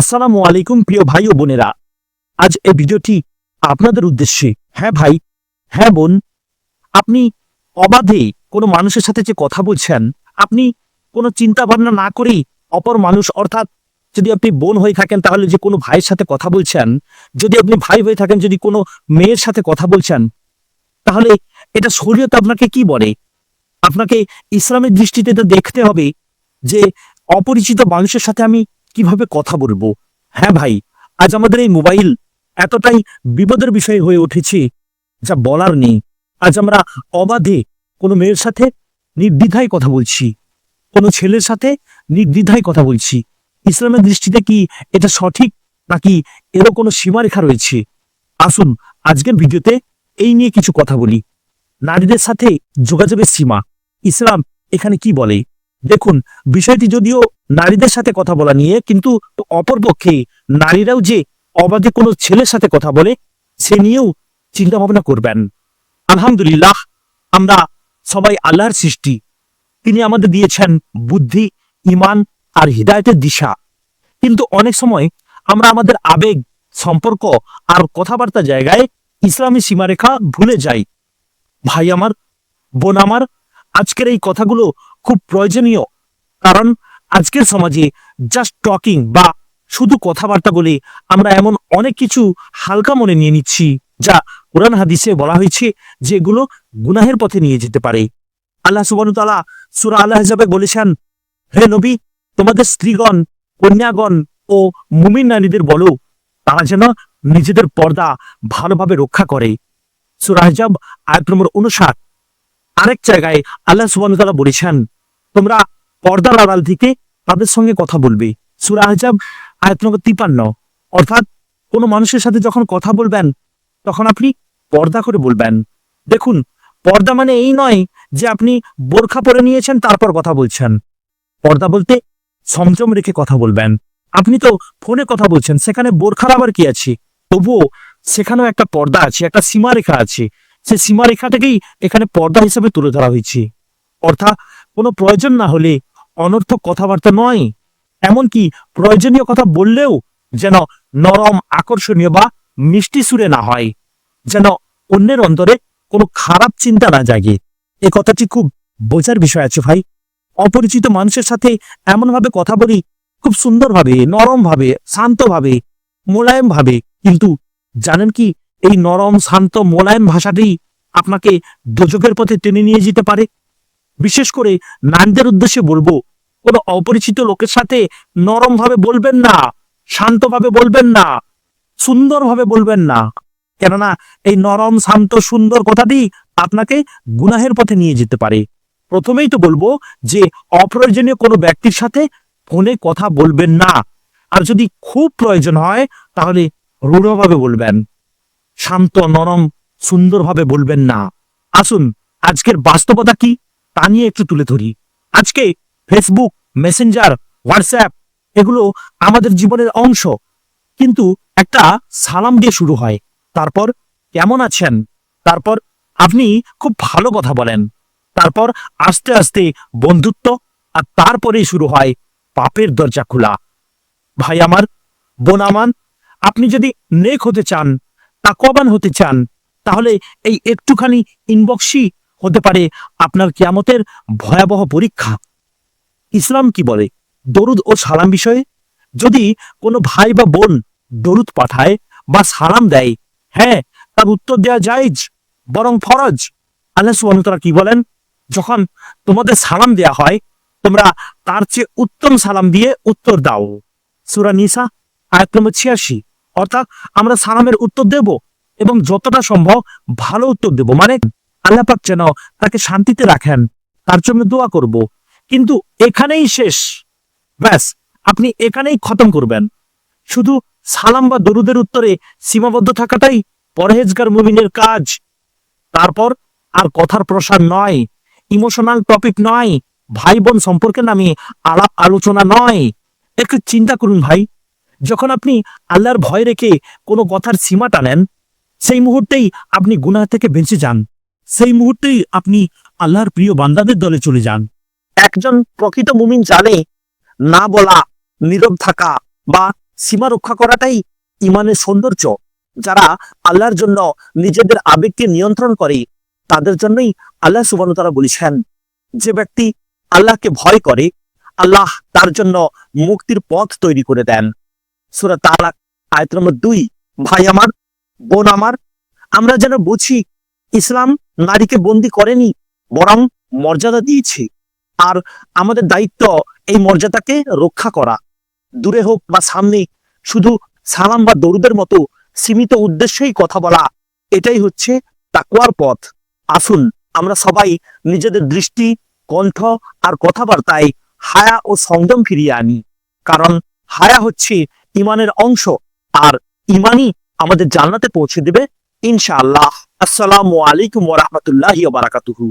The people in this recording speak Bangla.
আসসালামু আলাইকুম প্রিয় ভাই ও বোনেরা। আজ এই ভিডিওটি আপনাদের উদ্দেশ্যে। হ্যাঁ ভাই হ্যাঁ বোন, আপনি অবাধে কোনো মানুষের সাথে যে কথা বলছেন, আপনি কোনো চিন্তা ভাবনা না করেই অপর মানুষ, অর্থাৎ যদি আপনি বোন হয়ে থাকেন, তাহলে যে কোনো ভাইয়ের সাথে কথা বলছেন, যদি আপনি ভাই হয়ে থাকেন, যদি কোনো মেয়ের সাথে কথা বলছেন, তাহলে এটা শরীয়ত আপনাকে কি বলে? আপনাকে ইসলামের দৃষ্টিতে এটা দেখতে হবে যে, অপরিচিত মানুষের সাথে আমি কীভাবে কথা বলব? হ্যাঁ ভাই, আজ আমাদের এই মোবাইল এতটাই বিপদের বিষয় হয়ে উঠেছে যা বলার নেই। আজ আমরা অবাধে কোনো মেয়ের সাথে নির্দ্বিধায় কথা বলছি, কোনো ছেলের সাথে নির্দ্বিধায় কথা বলছি। ইসলামের দৃষ্টিতে কি এটা সঠিক নাকি এরও কোনো সীমারেখা রয়েছে? আসুন আজকের ভিডিওতে এই নিয়ে কিছু কথা বলি। নারীদের সাথে যোগাযোগের সীমা, ইসলাম এখানে কি বলে? দেখুন, বিষয়টি যদিও নারীদের সাথে কথা বলা নিয়ে কিন্তু অপরপক্ষে নারীরাও যে অবাধে কোনো ছেলের সাথে কথা বলে, সে নিয়েও চিন্তা ভাবনা করবেন। আলহামদুলিল্লাহ, আমরা সবাই আল্লাহর সৃষ্টি। তিনি আমাদের দিয়েছেন বুদ্ধি ইমান আর হৃদায়তের দিশা। কিন্তু অনেক সময় আমরা আমাদের আবেগ, সম্পর্ক আর কথাবার্তা জায়গায় ইসলামী সীমারেখা ভুলে যাই। ভাই আমার, বোন আমার, আজকের এই কথাগুলো খুব প্রয়োজনীয়। কারণ আজকের সমাজে জাস্ট টকিং বা শুধু কথাবার্তা বলে আমরা এমন অনেক কিছু হালকা মনে নিয়ে নিচ্ছি যা কোরআন হাদিসে বলা হয়েছে যেগুলো গুনাহের পথে নিয়ে যেতে পারে। আল্লাহ সুবান তালা সুরা আল্লাহ হিসাবে বলেছেন, হে নবী, তোমাদের স্ত্রীগণ, কন্যাগণ ও মুমিন নারীদের বলো, তারা যেন নিজেদের পর্দা ভালোভাবে রক্ষা করে। সুরা হিজাব আয়াত নম্বর উনষাট আরেক জায়গায় আল্লাহ সুবান তালা বলেছেন, তোমরা পর্দার আড়াল থেকে তাদের সঙ্গে কথা বলবে। সুরা আহজাব, আয়াত নম্বর তিপান্ন অর্থাৎ কোনো মানুষের সাথে যখন কথা বলবেন, তখন আপনি পর্দা করে বলবেন। দেখুন, পর্দা মানে এই নয় যে আপনি বোরখা পরে নিয়েছেন, তারপর কথা বলছেন। পর্দা বলতে সংযম রেখে কথা বলবেন। আপনি তো ফোনে কথা বলছেন, সেখানে বোরখার আবার কি আছে? তবুও সেখানেও একটা পর্দা আছে, একটা সীমারেখা আছে। সে সীমারেখাটাকেই এখানে পর্দা হিসেবে তুলে ধরা হয়েছে। অর্থাৎ কোনো প্রয়োজন না হলে অনর্থক কথাবার্তা নয়। এমনকি প্রয়োজনীয় কথা বললেও যেন নরম, আকর্ষণীয় বা মিষ্টি সুরে না হয়, যেন অন্যের অন্তরে কোনো খারাপ চিন্তা না জাগে। এ কথাটি খুব বোঝার বিষয় আছে ভাই। অপরিচিত মানুষের সাথে এমনভাবে কথা বলি খুব সুন্দরভাবে, নরমভাবে, শান্তভাবে, মোলায়েমভাবে। কিন্তু জানেন কি, এই নরম, শান্ত, মোলায়েম ভাষাটি আপনাকে দোজকের পথে টেনে নিয়ে যেতে পারে। বিশেষ করে নারীদের উদ্দেশ্যে বলব কোনো অপরিচিত লোকের সাথে নরম ভাবে বলবেন না, শান্তভাবে বলবেন না, সুন্দরভাবে বলবেন না। কেননা এই নরম, শান্ত, সুন্দর কথাটি আপনাকে গুনাহের পথে নিয়ে যেতে পারে। প্রথমেই তো বলব যে অপ্রয়োজনীয় কোনো ব্যক্তির সাথে ফোনে কথা বলবেন না। আর যদি খুব প্রয়োজন হয়, তাহলে রূঢ়ভাবে বলবেন। শান্ত, নরম, সুন্দরভাবে বলবেন না। আসুন, আজকের বাস্তবতা কি তা নিয়ে একটু তুলে ধরি। আজকে ফেসবুক মেসেঞ্জার হোয়াটসঅ্যাপ এগুলো আমাদের জীবনের অংশ। কিন্তু একটা সালাম দিয়ে শুরু হয়। তারপর, কেমন আছেন? তারপর, আপনি খুব ভালো কথা বলেন। তারপর, আস্তে আস্তে বন্ধুত্ব, আর তারপরেই শুরু হয় পাপের দরজা খোলা। ভাই আমার, বোন আমান আপনি যদি নেক হতে চান তাকবান হতে চান, তাহলে এই একটুখানি ইনবক্সই হতে পারে আপনার কিয়ামতের ভয়াবহ পরীক্ষা। ইসলাম কি বলে? দরুদ ও সালাম বিষয়ে? যদি কোনো ভাই বা বোন দরুদ পাঠায় বা সালাম দেয় হ্যাঁ তার উত্তর দেওয়া জায়েজ, বরং ফরজ। আল্লাহ তাআলা কি বলেন? যখন তোমাদের সালাম দেয়া হয়, তোমরা তার চেয়ে উত্তম সালাম দিয়ে উত্তর দাও। সূরা নিসা, আয়াত নম্বর ছিয়াশি। অর্থাৎ আমরা সালামের উত্তর দেব এবং যতটা সম্ভব ভালো উত্তর দেব। মানে আল্লাহ পাক যেন তাকে শান্তিতে রাখেন। তার জন্য দোয়া করব। কিন্তু এখানেই শেষ। ব্যাস, আপনি এখানেই খতম করবেন। শুধু সালাম বা দরুদের উত্তরে সীমাবদ্ধ থাকাটাই পরহেজগার মুমিনের কাজ। তারপর আর কথার প্রসার নয়, ইমোশনাল টপিক নয় ভাই বোন সম্পর্কে নামে আলাপ আলোচনা নয়। একটু চিন্তা করুন ভাই, যখন আপনি আল্লাহর ভয় রেখে কোনো কথার সীমা টানেন, সেই মুহূর্তেই আপনি গুনাহ থেকে বেঁচে যান। সেই মুহূর্তেই আপনি আল্লাহর প্রিয় বান্দাদের দলে চলে যান। একজন প্রকৃত মুমিন জানে, না বলা, নীরব থাকা বা সীমা রক্ষা করাটাই ইমানের সৌন্দর্য। যারা আল্লাহর জন্য নিজেদের আবেগকে নিয়ন্ত্রণ করে, তাদের জন্যই আল্লাহ সুবান তারা বলেছেন, যে ব্যক্তি আল্লাহকে ভয় করে, আল্লাহ তার জন্য মুক্তির পথ তৈরি করে দেন। সুরা তালাক, আয়ত নম্বর দুই, ভাই আমার, বোন আমার, আমরা যেন বুঝি, ইসলাম নারীকে বন্দি করেনি, বরং মর্যাদা দিয়েছে। আর আমাদের দায়িত্ব এই মর্যাদাকে রক্ষা করা। দূরে হোক বা সামনে শুধু সালাম বা দরুদের মতো সীমিত উদ্দেশ্যেই কথা বলা, এটাই হচ্ছে তাকুয়ার পথ। আসুন, আমরা সবাই নিজেদের দৃষ্টি, কণ্ঠ আর কথাবার্তায় হায়া ও সংযম ফিরিয়ে আনি। কারণ হায়া হচ্ছে ইমানের অংশ, আর ইমানই আমাদের জান্নাতে পৌঁছে দেবে, ইনশাআল্লাহ। আসসালামু আলাইকুম ওয়া বারাকাতুহু।